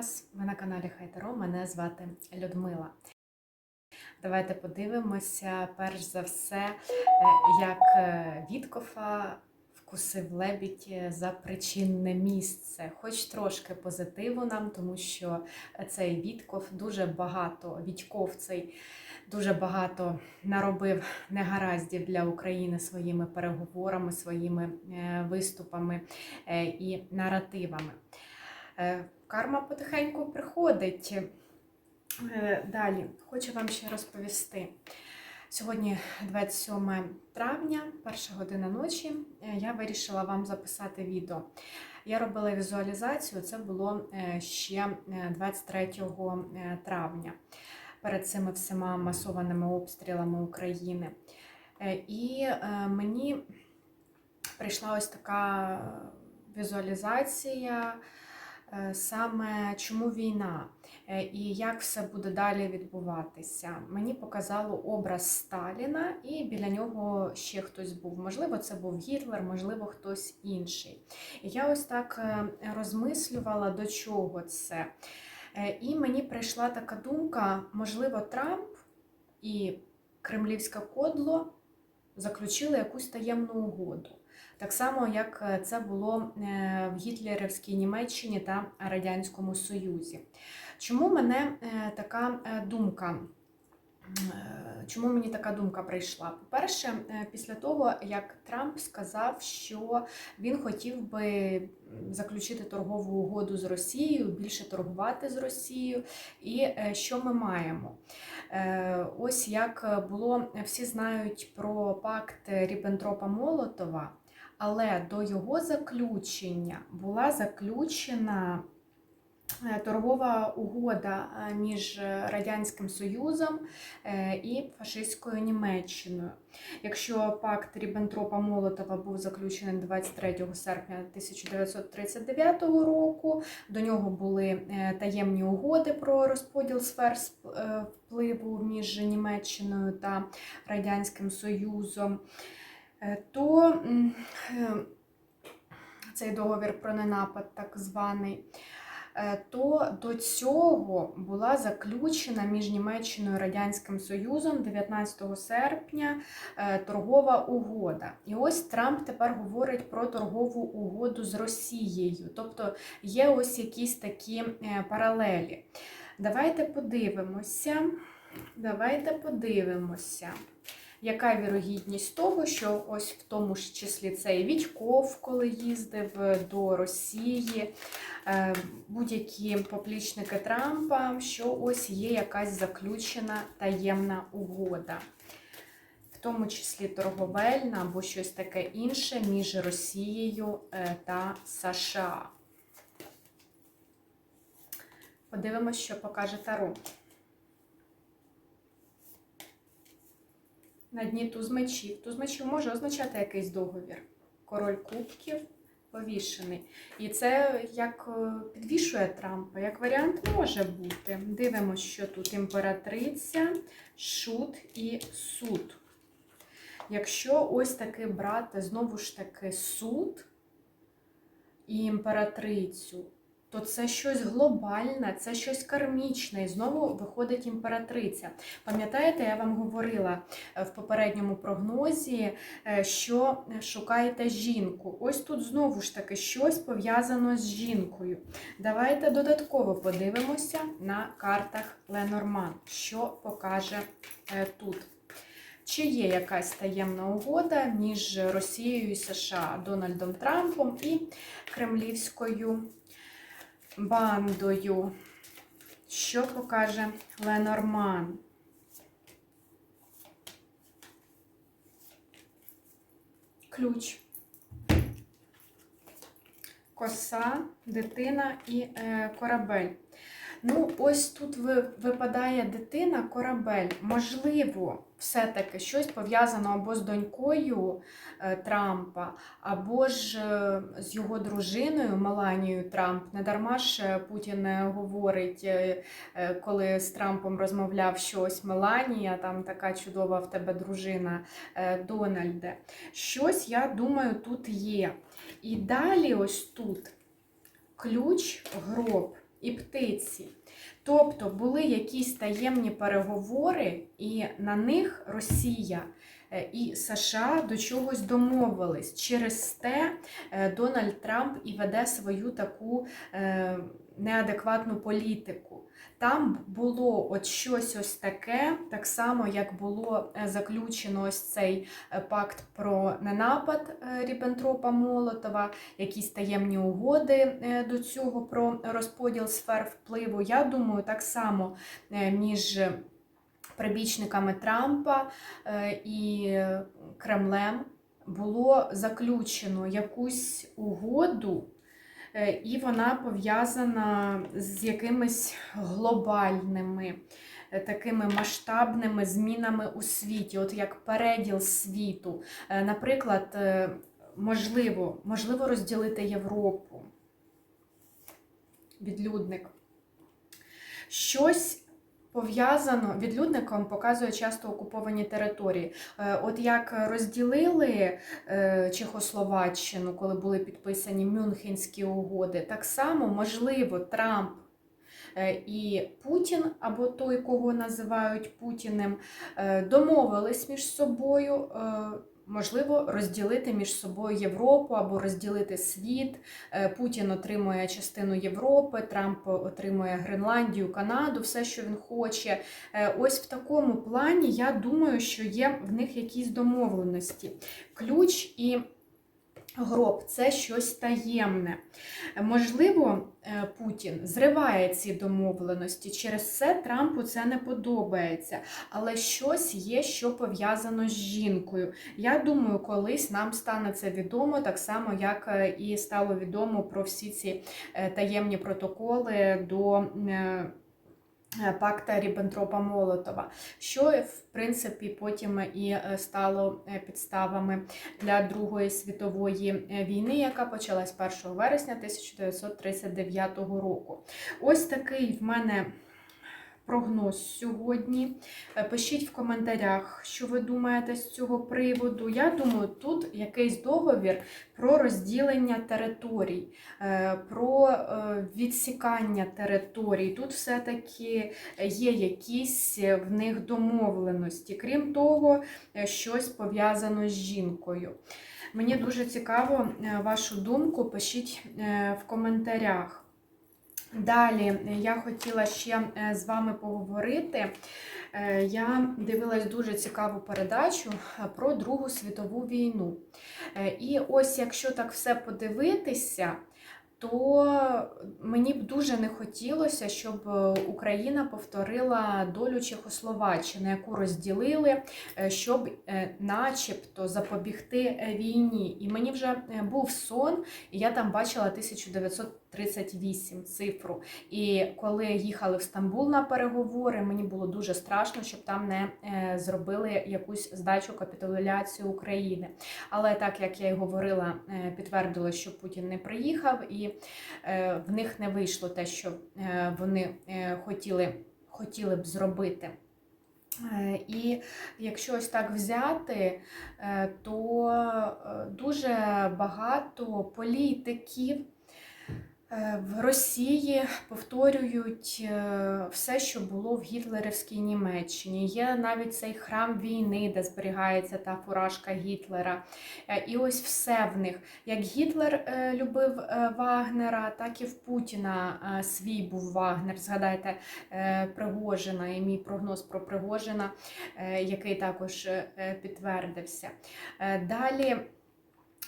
вас! Ви на каналі Хайтеро. Мене звати Людмила. Давайте подивимося, перш за все, е, як е, Віткофа вкусив лебідь за причинне місце. Хоч трошки позитиву нам, тому що цей Вітков дуже багато, Вітьков цей дуже багато наробив негараздів для України своїми переговорами, своїми е, виступами і наративами. Е, Карма потихеньку приходить. Е, Далі хочу вам ще розповісти. Сьогодні 27 травня, перша година ночі, е, я вирішила вам записати відео. Я робила візуалізацію, це було ще е, 23 е, травня, перед цими всіма масованими обстрілами України. І мені прийшла ось така візуалізація саме чому війна е, і як все буде далі відбуватися. Мені показало образ Сталіна, і біля нього ще хтось був. Можливо, це був Гітлер, можливо, хтось інший. Я ось так е, розмислювала, до чого це. Е, І мені прийшла така думка: можливо, Трамп і Кремлівське кодло заключили якусь таємну угоду. Так само, як е, це було е, в Гітлерівській Німеччині та Радянському Союзі. Чому мене е, така думка? Чому мені така думка прийшла? По-перше, після того, як Трамп сказав, що він хотів би заключити торгову угоду з Росією, більше торгувати з Росією, і що ми маємо? Ось як було, всі знають про пакт Ріббентропа Молотова, але до його заключення була заключена е, торгова угода е, між Радянським Союзом е, і фашистською Німеччиною. Якщо пакт Ріббентропа Молотова був заключений 23 серпня 1939 року, до нього були е, таємні угоди про розподіл сфер е, впливу між Німеччиною та Радянським Союзом, е, то е, цей договір про ненапад, так званий, е, то до цього була заключена між Німеччиною і Радянським Союзом 19 серпня е, торгова угода. І ось Трамп тепер говорить про торгову угоду з Росією. Тобто є ось якісь такі е, паралелі. Давайте подивимося. Давайте подивимося. Яка вірогідність того, що ось в тому ж числі цей Вітьков, коли їздив до Росії, е, будь-які поплічники Трампа, що ось є якась заключена таємна угода, в тому числі торговельна або щось таке інше між Росією е, та США. Подивимось, що покаже Таро. На дні туз мечів. Туз мечів може означати якийсь договір. Король кубків повішений. І це як е, підвішує Трампа, як варіант може бути. Дивимося, що тут імператриця, шут і суд. Якщо ось таки брати знову ж таки суд і імператрицю, то це щось глобальне, це щось кармічне. І знову виходить імператриця. Пам'ятаєте, я вам говорила е, в попередньому прогнозі, е, що шукаєте жінку. Ось тут знову ж таки щось пов'язано з жінкою. Давайте додатково подивимося на картах Ленорман, що покаже е, тут. Чи є якась таємна угода між Росією і США, Дональдом Трампом і Кремлівською бандою? Що покаже Ленорман? Ключ. Коса, дитина і е, корабель. Ну, ось тут ви- випадає дитина, корабель. Можливо, все-таки щось пов'язано або з донькою е, Трампа, або ж е, з його дружиною Меланією Трамп. Не дарма ж е, Путін говорить, коли з Трампом розмовляв, що ось Меланія, там така чудова в тебе дружина Дональде. Щось, я думаю, тут є. І далі, ось тут ключ, гроб. І птиці. Тобто були якісь таємні переговори, і на них Росія е, і США до чогось домовились. Через те е, Дональд Трамп і веде свою таку е, неадекватну політику. Там було от щось ось таке, так само, як було е, заключено ось цей е, пакт про ненапад е, Ріббентропа Молотова, якісь таємні угоди до цього про розподіл сфер впливу. Я думаю, так само між прибічниками Трампа і Кремлем було заключено якусь угоду. Е, і вона пов'язана з якимись глобальними, е, такими масштабними змінами у світі, от як переділ світу. Е, Наприклад, можливо, можливо розділити Європу. Відлюдник. Щось пов'язано, відлюдником показує часто окуповані території. Е, От як розділили е, Чехословаччину, коли були підписані Мюнхенські угоди, так само, можливо, Трамп е, і Путін, або той, кого називають Путіним, домовились між собою. Можливо, розділити між собою Європу або розділити світ. Е, Путін отримує частину Європи, Трамп отримує Гренландію, Канаду, все, що він хоче. Е, Ось в такому плані я думаю, що є в них якісь домовленості. Ключ і гроб це щось таємне. Можливо, е, Путін зриває ці домовленості. Через це Трампу це не подобається. Але щось є, що пов'язано з жінкою. Я думаю, колись нам стане це відомо, так само, як е, і стало відомо про всі ці е, таємні протоколи до. Е, Пакта Ріббентропа Молотова, що в принципі потім і е, стало е, підставами для Другої світової е, війни, яка почалась 1 вересня 1939 року. Ось такий в мене прогноз сьогодні. Е, Пишіть в коментарях, що ви думаєте з цього приводу. Я думаю, тут якийсь договір про розділення територій, е, про е, відсікання територій. Тут все-таки є якісь в них домовленості. Крім того, щось пов'язано з жінкою. Мені дуже цікаво вашу думку. Пишіть в коментарях. Далі я хотіла ще е, з вами поговорити. Е, Я дивилась дуже цікаву передачу е, про Другу світову війну. І ось, якщо так все подивитися, то мені б дуже не хотілося, щоб Україна повторила долю Чехословаччини, яку розділили, щоб начебто запобігти війні. І мені вже був сон, і я там бачила 1938 цифру. І коли їхали в Стамбул на переговори, мені було дуже страшно, щоб там не е, зробили якусь здачу капітуляцію України. Але так як я й говорила, е, підтвердили, що Путін не приїхав, і е, в них не вийшло те, що вони хотіли, хотіли б зробити. І якщо ось так взяти, то дуже багато політиків в Росії повторюють е, все, що було в гітлерівській Німеччині. Є навіть цей храм війни, де зберігається та фуражка Гітлера. Е, І ось все в них. Як Гітлер е, любив е, Вагнера, так і в Путіна е, свій був Вагнер. Згадайте е, Пригожина і мій прогноз про Пригожина, е, який також е, підтвердився. Е, Далі.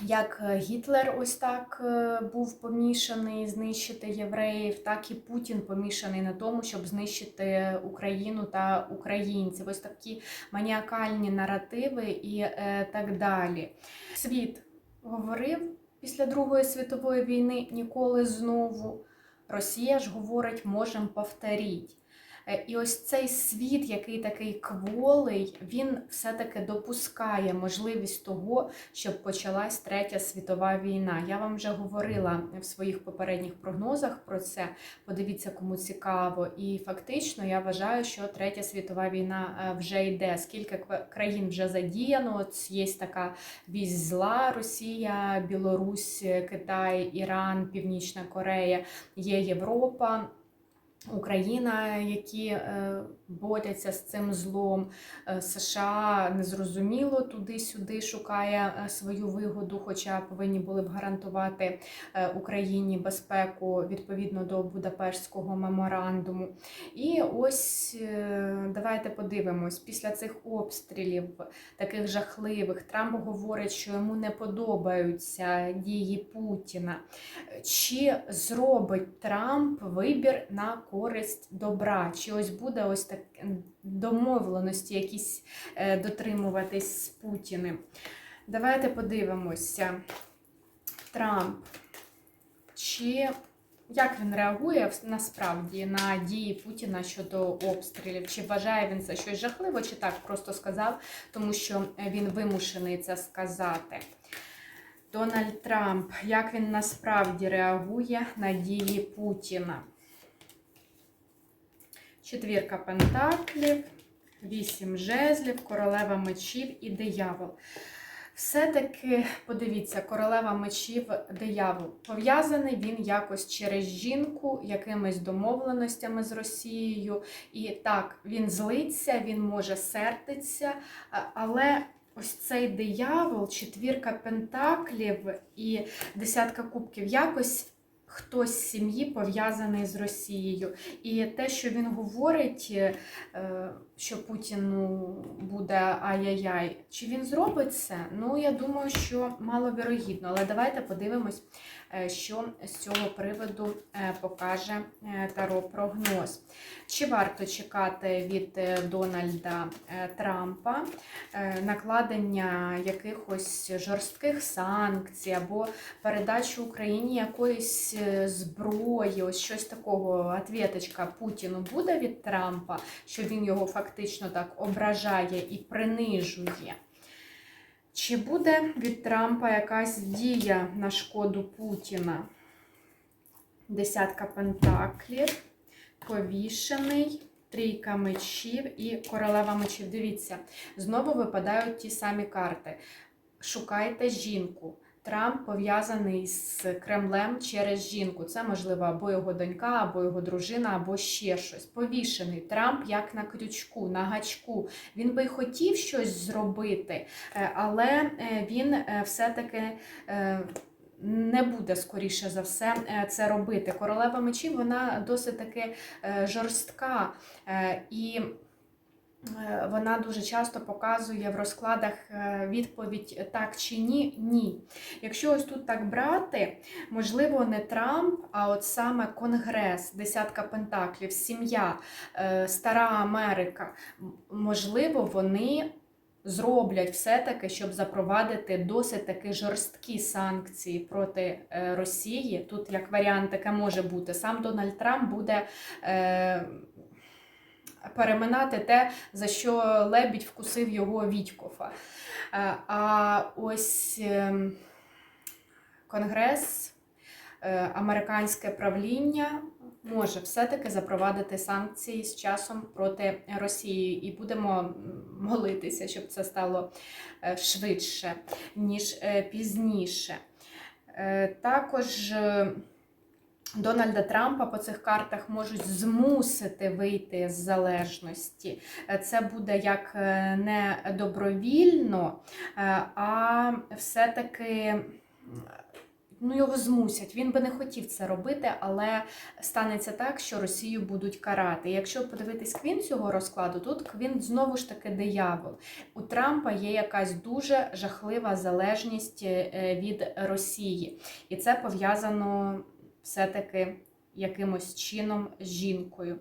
Як е, Гітлер ось так е, був помішаний знищити євреїв, так і Путін помішаний на тому, щоб знищити Україну та українців. Ось такі маніакальні наративи і е, так далі. Світ говорив після Другої світової війни ніколи знову. Росія ж говорить, можемо повторіть. Е, І ось цей світ, який такий кволий, він все-таки допускає можливість того, щоб почалась третя світова війна. Я вам вже говорила в своїх попередніх прогнозах про це. Подивіться, кому цікаво. І фактично я вважаю, що третя світова війна е, вже йде. Скільки країн вже задіяно? От є така вісь зла: Росія, Білорусь, Китай, Іран, Північна Корея, є Європа. Україна, які е, борються з цим злом, Е, США незрозуміло туди-сюди шукає е, свою вигоду, хоча повинні були б гарантувати е, Україні безпеку відповідно до Будапештського меморандуму. І ось давайте подивимось, після цих обстрілів, таких жахливих, Трамп говорить, що йому не подобаються дії Путіна. Чи зробить Трамп вибір на користь добра? Чи ось буде ось так домовленості якісь е, дотримуватись з Путіним? Давайте подивимося. Трамп. Чи як він реагує насправді на дії Путіна щодо обстрілів? Чи вважає він це щось жахливо, чи так просто сказав, тому що він вимушений це сказати? Дональд Трамп, як він насправді реагує на дії Путіна? Четвірка пентаклів, вісім жезлів, королева мечів і диявол. Все-таки, подивіться, королева мечів, диявол. Пов'язаний він якось через жінку, якимись домовленостями з Росією. І так, він злиться, він може сердитися, а- але ось цей диявол, четвірка пентаклів і десятка кубків, якось хтось з сім'ї пов'язаний з Росією. І те, що він говорить, е, що Путіну буде ай-яй-яй, чи він зробить це? Ну, я думаю, що маловірогідно. Але давайте подивимось, е, що з цього приводу е, покаже е, Таро прогноз. Чи варто чекати від Дональда Трампа накладення якихось жорстких санкцій або передачу Україні якоїсь зброї, ось щось такого, ответочка Путіну буде від Трампа, що він його фактично так ображає і принижує. Чи буде від Трампа якась дія на шкоду Путіна? Десятка пентаклів, повішений, трійка мечів і королева мечів. Дивіться, знову випадають ті самі карти. Шукайте жінку. Трамп пов'язаний з Кремлем через жінку. Це можливо або його донька, або його дружина, або ще щось. Повішений Трамп як на крючку, на гачку. Він би хотів щось зробити, е, але е, він е, все-таки. Не буде скоріше за все це робити. Королева мечів вона досить таки жорстка і Вона дуже часто показує в розкладах е, відповідь так чи ні, ні. Якщо ось тут так брати, можливо, не Трамп, а от саме Конгрес, десятка пентаклів, сім'я, е, Стара Америка, можливо, вони. Зроблять все-таки, щоб запровадити досить таки жорсткі санкції проти е, Росії. Тут як варіант таке може бути. Сам Дональд Трамп буде е, переминати те, за що лебідь вкусив його Вітькофа. Е, А ось ем, Конгрес, е, американське правління може все-таки запровадити санкції з часом проти Росії. І будемо молитися, щоб це стало е, швидше, ніж пізніше. Також. Дональда Трампа по цих картах можуть змусити вийти з залежності. Це буде як е, не добровільно, е, а все-таки ну, його змусять. Він би не хотів це робити, але станеться так, що Росію будуть карати. Якщо подивитись квін цього розкладу, тут квін знову ж таки диявол. У Трампа є якась дуже жахлива залежність е, від Росії, і це пов'язано все-таки якимось чином жінкою.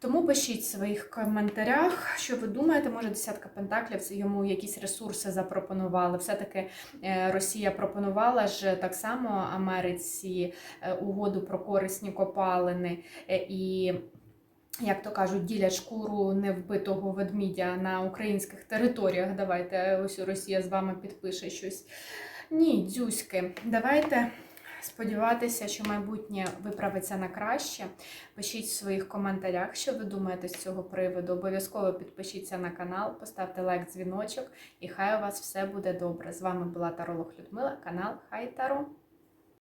Тому пишіть в своїх коментарях, що ви думаєте, може десятка пентаклів йому якісь ресурси запропонували. Все-таки е, Росія пропонувала ж так само Америці е, угоду про корисні копалини е, і. Як то кажуть, ділять шкуру невбитого ведмідя на українських територіях. Давайте ось Росія з вами підпише щось. Ні, дзюськи, давайте сподіватися, що майбутнє виправиться на краще. Пишіть в своїх коментарях, що ви думаєте з цього приводу. Обов'язково підпишіться на канал, поставте лайк, дзвіночок, і хай у вас все буде добре. З вами була Таролог Людмила, канал Хай Таро.